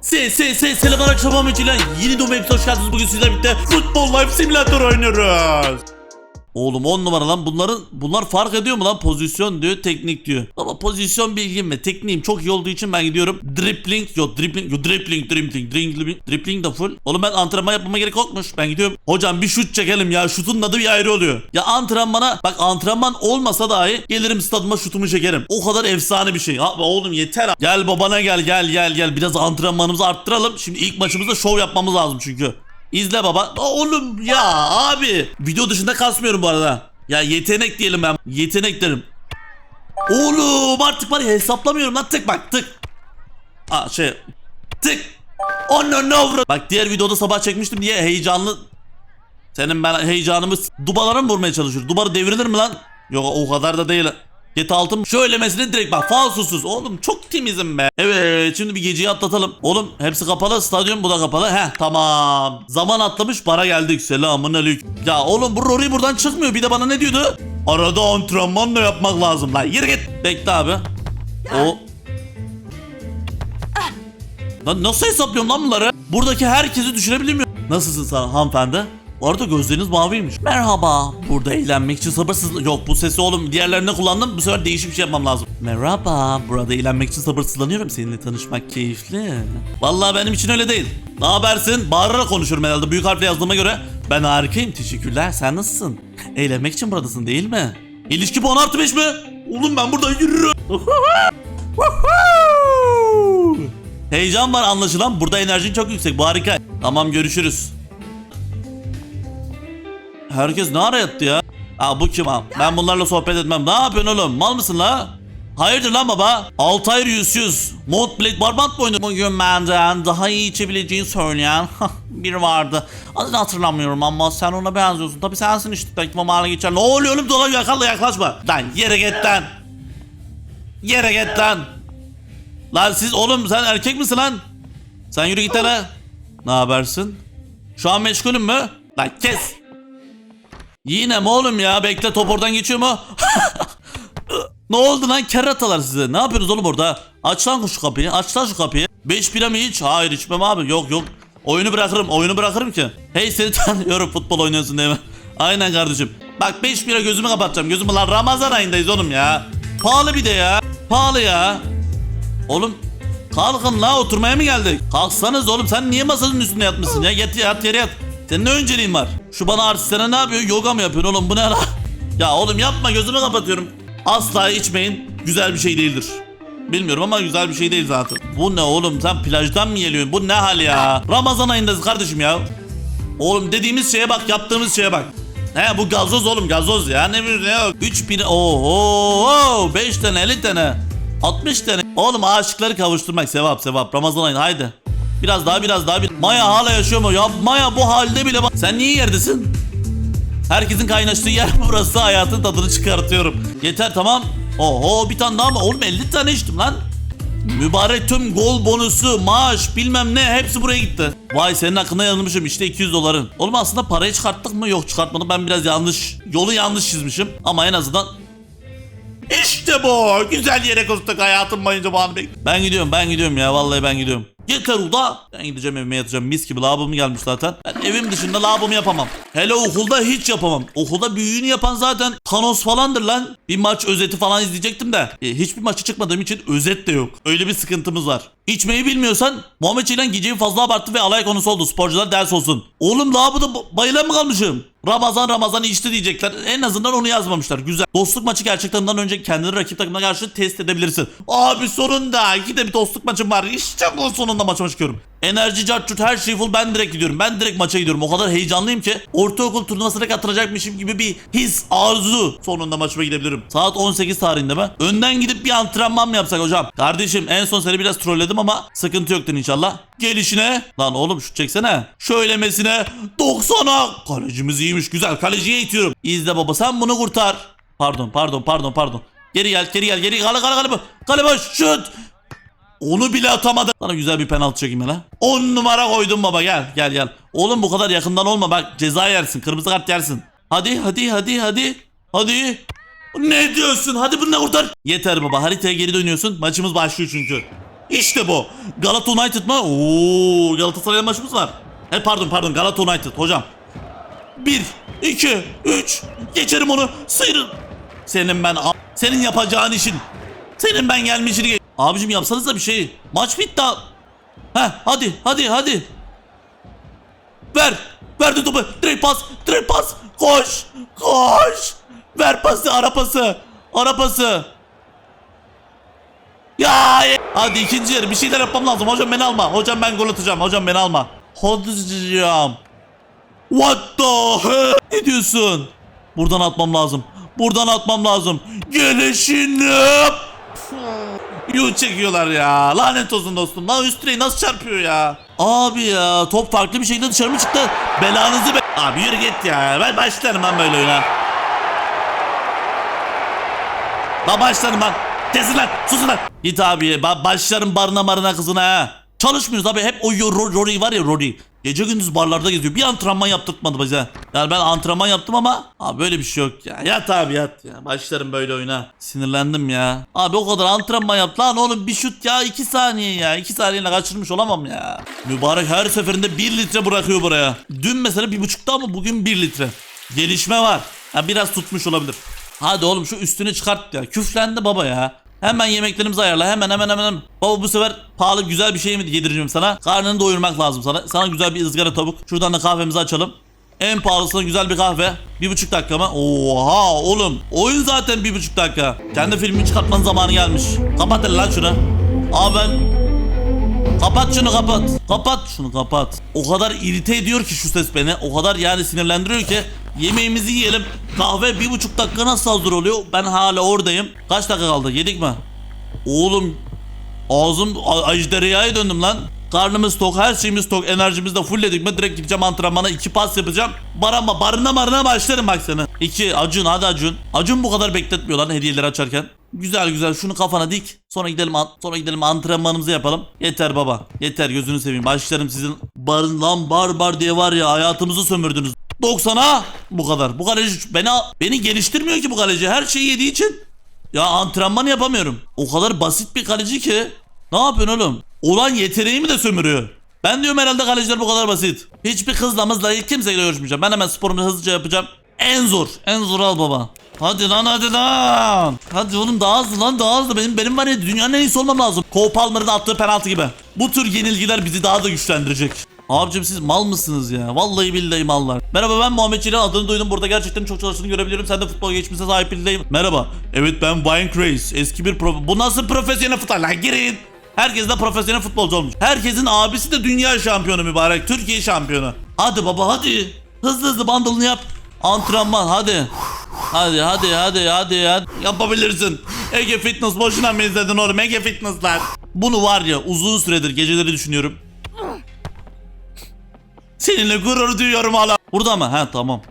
Se se se selam akşam amacıyla yeni hepsi hoş geldiniz. Bugün sizlerle birlikte Futbol Life Simulator oynuyoruz. Oğlum 10 numara lan bunların bunlar fark ediyor mu lan pozisyon diyor teknik diyor. Ama pozisyon bilgim ve tekniğim çok iyi olduğu için ben gidiyorum. Dribbling yok dribbling yok dribbling dribbling dribbling dribbling de full. Oğlum ben antrenman yapmama gerek yokmuş. Ben gidiyorum. Hocam bir şut çekelim ya şutun adı bir ayrı oluyor. Ya antrenmana bak antrenman olmasa dahi gelirim stadıma şutumu çekerim. O kadar efsane bir şey. Ha oğlum yeter. Gel babana gel gel gel gel biraz antrenmanımızı arttıralım. Şimdi ilk maçımızda şov yapmamız lazım çünkü. İzle baba. Oğlum ya abi. Video dışında kasmıyorum bu arada. Ya yetenek diyelim ben. Yetenek derim. Oğlum artık var ya hesaplamıyorum lan tık bak tık. Aa şey tık. Oh no no. Bak diğer videoda sabah çekmiştim diye heyecanlı. Senin ben heyecanımı dubalara mı vurmaya çalışıyor? Dubarı devrilir mi lan? Yok o kadar da değil. Get altım şöylemesine direkt bak falsosuz. Oğlum çok temizim be. Evet şimdi bir geceyi atlatalım. Oğlum hepsi kapalı stadyum bu da kapalı. Heh tamam. Zaman atlamış para geldik. Selamun aleyküm. Ya oğlum bu Rory buradan çıkmıyor. Bir de bana ne diyordu? Arada antrenman da yapmak lazım lan. Yürü git. Bekle abi. O Lan nasıl hesaplıyorum lan bunları? Buradaki herkesi düşürebiliyor muyum? Nasılsın sen hanımefendi? Bu arada gözleriniz maviymiş. Merhaba. Burada eğlenmek için sabırsız... Yok bu sesi oğlum diğerlerine kullandım. Bu sefer değişik bir şey yapmam lazım. Merhaba. Burada eğlenmek için sabırsızlanıyorum. Seninle tanışmak keyifli. Vallahi benim için öyle değil. Ne habersin? Bağırarak konuşuyorum herhalde. Büyük harfle yazdığıma göre. Ben harikayım. Teşekkürler. Sen nasılsın? Eğlenmek için buradasın değil mi? İlişki puan artı 5 mi? Oğlum ben burada yürürüm. Heyecan var anlaşılan. Burada enerjin çok yüksek. Bu harika. Tamam görüşürüz. Herkes ne ara yattı ya? Aa bu kim ha? Ben bunlarla sohbet etmem. Ne yapıyorsun oğlum? Mal mısın la? Hayırdır lan baba? Altayr yüzsüz. Mod Blade Barbant mı oynuyor? Bugün benden daha iyi içebileceğini söyleyen biri vardı. Adını hatırlamıyorum ama sen ona benziyorsun. Tabii sensin işte. Belki mamağına geçer. Ne oluyor oğlum? Dolayı yakala yaklaşma. Lan yere git lan. Yere git lan. Lan siz oğlum sen erkek misin lan? Sen yürü git hele. Ne habersin? Şu an meşgulüm mü? Lan kes. Yine mi oğlum ya? Bekle top oradan geçiyor mu? ne oldu lan keratalar size? Ne yapıyorsunuz oğlum orada? Aç lan şu kapıyı. Aç lan şu kapıyı. 5 bira mı hiç? Hayır içmem abi. Yok yok. Oyunu bırakırım. Oyunu bırakırım ki. Hey seni tanıyorum futbol oynuyorsun değil mi? Aynen kardeşim. Bak 5 bira gözümü kapatacağım. Gözümü lan Ramazan ayındayız oğlum ya. Pahalı bir de ya. Pahalı ya. Oğlum kalkın la oturmaya mı geldik? Kalksanız oğlum sen niye masanın üstünde yatmışsın ya? Yat yat yere yat. Senin ne önceliğin var? Şu bana artistlere ne yapıyor? Yoga mı yapıyorsun oğlum bu ne la? Ya oğlum yapma gözümü kapatıyorum. Asla içmeyin. Güzel bir şey değildir. Bilmiyorum ama güzel bir şey değil zaten. Bu ne oğlum sen plajdan mı geliyorsun? Bu ne hal ya? Ramazan ayındayız kardeşim ya. Oğlum dediğimiz şeye bak yaptığımız şeye bak. He bu gazoz oğlum gazoz ya ne bir ne yok. 3 bin oho 5 tane 50 tane 60 tane. Oğlum aşıkları kavuşturmak sevap sevap Ramazan ayında haydi. Biraz daha biraz daha bir. Maya hala yaşıyor mu? Ya Maya bu halde bile. Sen niye yerdesin? Herkesin kaynaştığı yer burası hayatın tadını çıkartıyorum. Yeter tamam. Oho bir tane daha mı? Oğlum 50 tane içtim lan. Mübarek tüm gol bonusu, maaş bilmem ne hepsi buraya gitti. Vay senin hakkında yanılmışım işte 200 doların. Oğlum aslında parayı çıkarttık mı? Yok çıkartmadım ben biraz yanlış yolu yanlış çizmişim. Ama en azından işte bu. Güzel yere kustuk hayatım boyunca bu anı. Ben gidiyorum ben gidiyorum ya vallahi ben gidiyorum. Yeter uda. Ben gideceğim evime yatacağım. Mis gibi lavabom gelmiş zaten. Ben evim dışında lavabomu yapamam. Hele okulda hiç yapamam. Okulda büyüğünü yapan zaten Thanos falandır lan. Bir maç özeti falan izleyecektim de. E, hiçbir maçı çıkmadığım için özet de yok. Öyle bir sıkıntımız var. İçmeyi bilmiyorsan Muhammed Çiğlen geceyi fazla abarttı ve alay konusu oldu. Sporcular ders olsun. Oğlum lavaboda ba- bayılan mı kalmışım? Ramazan Ramazan içti diyecekler. En azından onu yazmamışlar. Güzel. Dostluk maçı gerçekten önce kendini rakip takımına karşı test edebilirsin. Abi sonunda iki de bir dostluk maçım var. İşte bu sonunda maçıma çıkıyorum. Enerji, cartçut her şey full ben direkt gidiyorum. Ben direkt maça gidiyorum. O kadar heyecanlıyım ki ortaokul turnuvasına katılacakmışım gibi bir his, arzu. Sonunda maçıma gidebilirim. Saat 18 tarihinde mi? Önden gidip bir antrenman mı yapsak hocam? Kardeşim en son seni biraz trolledim ama sıkıntı yoktur inşallah. Gelişine. Lan oğlum şut çeksene. Şöylemesine 90'a. Kalecimiz iyiymiş güzel. Kaleciye itiyorum. İzle baba sen bunu kurtar. Pardon pardon pardon pardon. Geri gel geri gel geri kale kale kale. Kale boş şut. Onu bile atamadı. Sana güzel bir penaltı çekeyim hele. 10 numara koydum baba gel gel gel. Oğlum bu kadar yakından olma bak ceza yersin kırmızı kart yersin. Hadi hadi hadi hadi. Hadi. Ne diyorsun? Hadi bunu da kurtar. Yeter baba haritaya geri dönüyorsun. Maçımız başlıyor çünkü. İşte bu. Galata United mı? Oo, Galatasaray maçımız var. He pardon pardon Galata United hocam. 1 2 3 geçerim onu. Sıyrıl. Senin ben senin yapacağın işin. Senin ben gelmişini ge- Abicim yapsanız da bir şey. Maç bitti. Heh hadi hadi hadi. Ver. Verdi topu. Direkt pas. Direkt pas. Koş. Koş. Ver pası. Ara pası. Ara pası. Ya hadi ikinci yarı bir şeyler yapmam lazım. Hocam beni alma. Hocam ben gol atacağım. Hocam beni alma. Hocam. What the hell? Ne diyorsun? Buradan atmam lazım. Buradan atmam lazım. Gelişini. Yu çekiyorlar ya. Lanet olsun dostum. Lan üst direği nasıl çarpıyor ya? Abi ya top farklı bir şekilde dışarı mı çıktı? Belanızı be... Abi yürü git ya. Ben başlarım ben böyle oyuna. Lan başlarım lan. Kesin lan. Susun lan. Git abi. Ba başlarım barına marına kızına ha. Çalışmıyoruz abi. Hep o Rory var ya Rory. Gece gündüz barlarda geziyor. Bir antrenman yaptırtmadı bize. Yani ben antrenman yaptım ama abi böyle bir şey yok ya. Yat abi yat ya. Başlarım böyle oyuna. Sinirlendim ya. Abi o kadar antrenman yaptı lan oğlum bir şut ya 2 saniye ya. 2 saniyeyle kaçırmış olamam ya. Mübarek her seferinde 1 litre bırakıyor buraya. Dün mesela bir buçukta ama bugün 1 litre. Gelişme var. Ha, biraz tutmuş olabilir. Hadi oğlum şu üstünü çıkart ya. Küflendi baba ya. Hemen yemeklerimizi ayarla. Hemen hemen hemen. Baba bu sefer pahalı güzel bir şey mi yedireceğim sana? Karnını doyurmak lazım sana. Sana güzel bir ızgara tavuk. Şuradan da kahvemizi açalım. En pahalısına güzel bir kahve. Bir buçuk dakika mı? Oha oğlum. Oyun zaten bir buçuk dakika. Kendi filmini çıkartmanın zamanı gelmiş. Kapat lan şunu. Abi ben Kapat şunu kapat. Kapat şunu kapat. O kadar irite ediyor ki şu ses beni. O kadar yani sinirlendiriyor ki. Yemeğimizi yiyelim. Kahve bir buçuk dakika nasıl hazır oluyor? Ben hala oradayım. Kaç dakika kaldı? Yedik mi? Oğlum ağzım a- ejderhaya döndüm lan. Karnımız tok, her şeyimiz tok, enerjimizi de fullledik mi direkt gideceğim antrenmana iki pas yapacağım. Barama, barına marına başlarım bak sana. İki, Acun hadi Acun. Acun bu kadar bekletmiyor lan hediyeleri açarken. Güzel güzel şunu kafana dik. Sonra gidelim sonra gidelim antrenmanımızı yapalım. Yeter baba. Yeter gözünü seveyim. Başlarım sizin barın lan bar bar diye var ya hayatımızı sömürdünüz. 90'a bu kadar. Bu kaleci beni beni geliştirmiyor ki bu kaleci. Her şeyi yediği için ya antrenman yapamıyorum. O kadar basit bir kaleci ki. Ne yapıyorsun oğlum? Olan yeteneğimi de sömürüyor. Ben diyorum herhalde kaleciler bu kadar basit. Hiçbir kızla mızla kimseyle görüşmeyeceğim. Ben hemen sporumu hızlıca yapacağım. En zor. En zor al baba. Hadi lan hadi lan. Hadi oğlum daha hızlı lan daha hızlı. Benim benim var ya dünyanın en iyisi olmam lazım. Cole Palmer'ın attığı penaltı gibi. Bu tür yenilgiler bizi daha da güçlendirecek. Abicim siz mal mısınız ya? Vallahi billahi mallar. Merhaba ben Muhammed Çiğlen adını duydum. Burada gerçekten çok çalıştığını görebiliyorum. Sen de futbol geçmişine sahip biriyim. Merhaba. Evet ben Wayne Craze. Eski bir prof... Bu nasıl profesyonel futbol lan? Girin. Herkes de profesyonel futbolcu olmuş. Herkesin abisi de dünya şampiyonu mübarek. Türkiye şampiyonu. Hadi baba hadi. Hızlı hızlı bandılını yap. Antrenman hadi. Hadi hadi hadi hadi hadi. Yapabilirsin. Ege Fitness boşuna mı izledin oğlum? Ege Fitness'lar. Bunu var ya uzun süredir geceleri düşünüyorum. Seninle gurur duyuyorum hala. Burada mı? He tamam.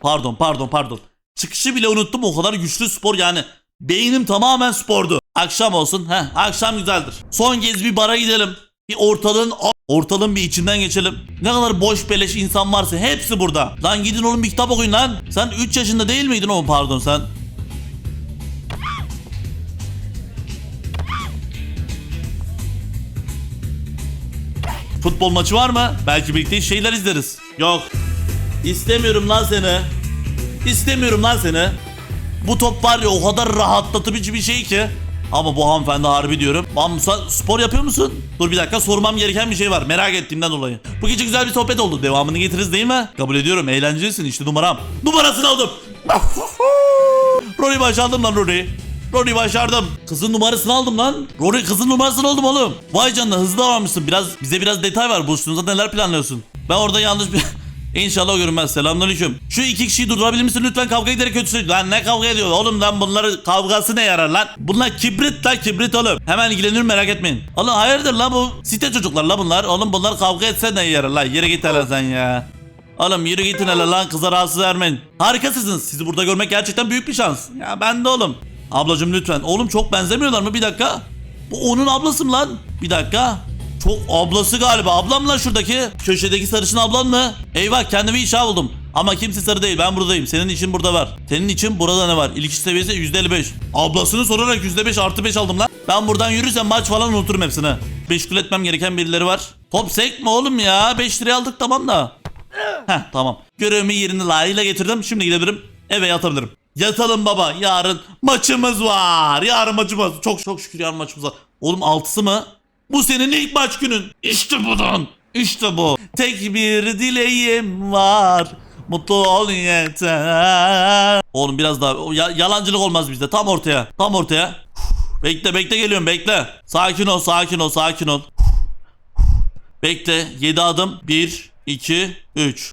Pardon pardon pardon. Çıkışı bile unuttum o kadar güçlü spor yani. Beynim tamamen spordu. Akşam olsun. He akşam güzeldir. Son kez bir bara gidelim. Bir ortalığın ortalığın bir içinden geçelim. Ne kadar boş beleş insan varsa hepsi burada. Lan gidin oğlum bir kitap okuyun lan. Sen 3 yaşında değil miydin oğlum pardon sen? Futbol maçı var mı? Belki birlikte şeyler izleriz. Yok. İstemiyorum lan seni. İstemiyorum lan seni. Bu top var ya o kadar rahatlatıcı bir şey ki. Ama bu hanımefendi harbi diyorum. Mam sen spor yapıyor musun? Dur bir dakika sormam gereken bir şey var. Merak ettiğimden dolayı. Bu gece güzel bir sohbet oldu. Devamını getiririz değil mi? Kabul ediyorum. Eğlencelisin işte numaram. Numarasını aldım. Rory başardım lan Rory. Rory başardım. Kızın numarasını aldım lan. Rory kızın numarasını aldım oğlum. Vay canına hızlı davranmışsın. Biraz bize biraz detay ver. Buluştuğunuzda neler planlıyorsun? Ben orada yanlış bir... İnşallah görünmez. Selamünaleyküm. Şu iki kişiyi durdurabilir misin lütfen kavga ederek kötüsü. Lan ne kavga ediyor oğlum lan bunları kavgası ne yarar lan? Bunlar kibrit lan kibrit oğlum. Hemen ilgilenirim merak etmeyin. Oğlum hayırdır lan bu site çocuklar la bunlar. Oğlum bunlar kavga etse ne yarar lan? Yere git hele sen ya. Oğlum yürü gidin hele lan kıza rahatsız vermeyin. Harikasınız. Sizi burada görmek gerçekten büyük bir şans. Ya ben de oğlum. Ablacım lütfen. Oğlum çok benzemiyorlar mı? Bir dakika. Bu onun ablası mı lan? Bir dakika. Çok ablası galiba. Ablam lan şuradaki. Köşedeki sarışın ablan mı? Eyvah kendime işe buldum. Ama kimse sarı değil ben buradayım. Senin için burada var. Senin için burada ne var? İlk seviyesi %55. Ablasını sorarak %5 artı 5 aldım lan. Ben buradan yürürsem maç falan unuturum hepsini. Meşgul etmem gereken birileri var. Top sekme oğlum ya. 5 liraya aldık tamam da. Heh tamam. Görevimi yerine layığıyla getirdim. Şimdi gidebilirim. Eve yatabilirim. Yatalım baba. Yarın maçımız var. Yarın maçımız. Çok çok şükür yarın maçımız var. Oğlum altısı mı? Bu senin ilk maç günün. İşte budan. İşte bu. Tek bir dileğim var. Mutlu ol yeter. Oğlum biraz daha ya- yalancılık olmaz bizde. Tam ortaya. Tam ortaya. Bekle bekle geliyorum bekle. Sakin ol sakin ol sakin ol. Bekle 7 adım 1 2 3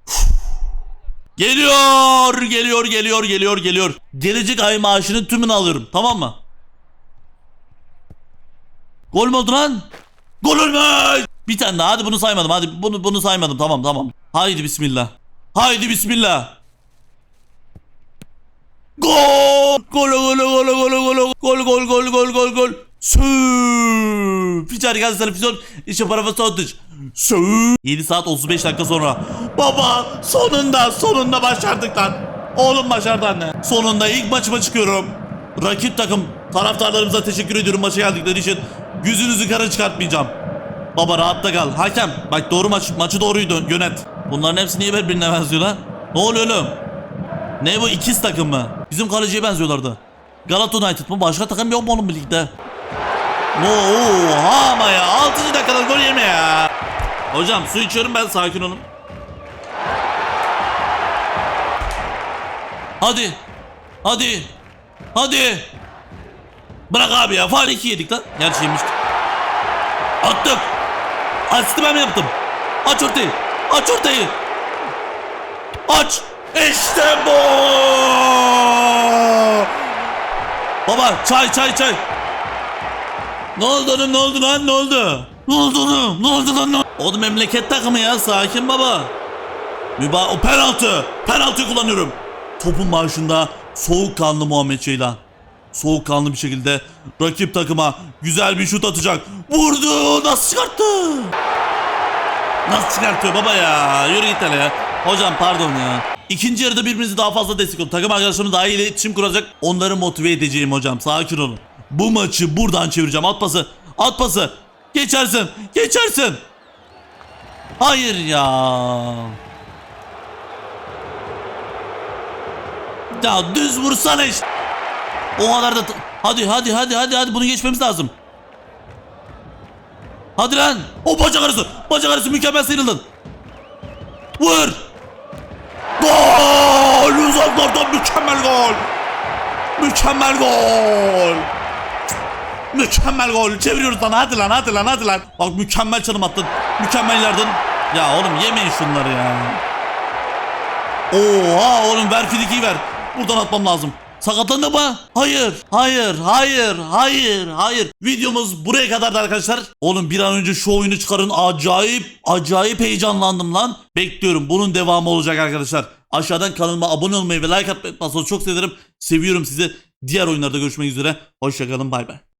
Geliyor geliyor geliyor geliyor geliyor Gelecek ay maaşının tümünü alıyorum tamam mı? Gol mü oldu lan? Gol olmuş! Bir tane daha hadi bunu saymadım hadi bunu bunu saymadım tamam tamam Haydi bismillah Haydi bismillah Gol! Gol gol gol gol gol gol gol gol gol gol gol gol! Ficar gaz televizyon işte para saattir. Sü! 7 saat 35 dakika sonra. Baba sonunda sonunda başardık lan. Oğlum başardı anne. Sonunda ilk maçıma çıkıyorum. Rakip takım taraftarlarımıza teşekkür ediyorum maça geldikleri için. Yüzünüzü kara çıkartmayacağım. Baba rahatta kal. Hakem bak doğru maç maçı doğruydu yönet. Bunların hepsi niye birbirine benziyor lan? Ne oluyor oğlum? Ne bu ikiz takım mı? Bizim kaleciye benziyorlardı. Galata United mı? Başka takım yok mu bu ligde? Oha ama ya 6. dakikada gol yeme ya. Hocam su içiyorum ben sakin olun. Hadi. Hadi. Hadi. Bırak abi ya. Faal 2 yedik lan. Gerçi yemiştik. Attık. Asisti ben yaptım? Aç ortayı. Aç ortayı. Aç. İşte bu. Baba çay çay çay. Ne oldu oğlum ne oldu lan ne oldu? Ne oldu oğlum ne oldu lan ne oldu? Oğlum memleket takımı ya sakin baba. Müba o penaltı. Penaltı kullanıyorum. Topun başında soğukkanlı Muhammed Ceylan. Soğukkanlı bir şekilde rakip takıma güzel bir şut atacak. Vurdu nasıl çıkarttı? Nasıl çıkartıyor baba ya? Yürü git hele ya. Hocam pardon ya. İkinci yarıda birbirimizi daha fazla destek. Takım arkadaşlarımız daha iyi iletişim kuracak. Onları motive edeceğim hocam. Sakin olun. Bu maçı buradan çevireceğim. At pası. At pası. Geçersin. Geçersin. Hayır ya. Ya düz vursana işte. O kadar da... Hadi hadi hadi hadi hadi bunu geçmemiz lazım. Hadi lan. O bacak arası. Bacak arası mükemmel sıyrıldın. Vur. Gol. Uzaklardan mükemmel gol. Mükemmel gol. Mükemmel gol. Çeviriyoruz lan. Hadi lan hadi lan hadi lan. Bak mükemmel çalım attın. Mükemmel yardın. Ya oğlum yemeyin şunları ya. Oha oğlum ver frikiyi ver. Buradan atmam lazım. Sakatlandı mı? Hayır. Hayır. Hayır. Hayır. Hayır. Videomuz buraya kadardı arkadaşlar. Oğlum bir an önce şu oyunu çıkarın. Acayip acayip heyecanlandım lan. Bekliyorum. Bunun devamı olacak arkadaşlar. Aşağıdan kanalıma abone olmayı ve like atmayı unutmazsanız çok sevinirim. Seviyorum sizi. Diğer oyunlarda görüşmek üzere. Hoşçakalın. Bay bay.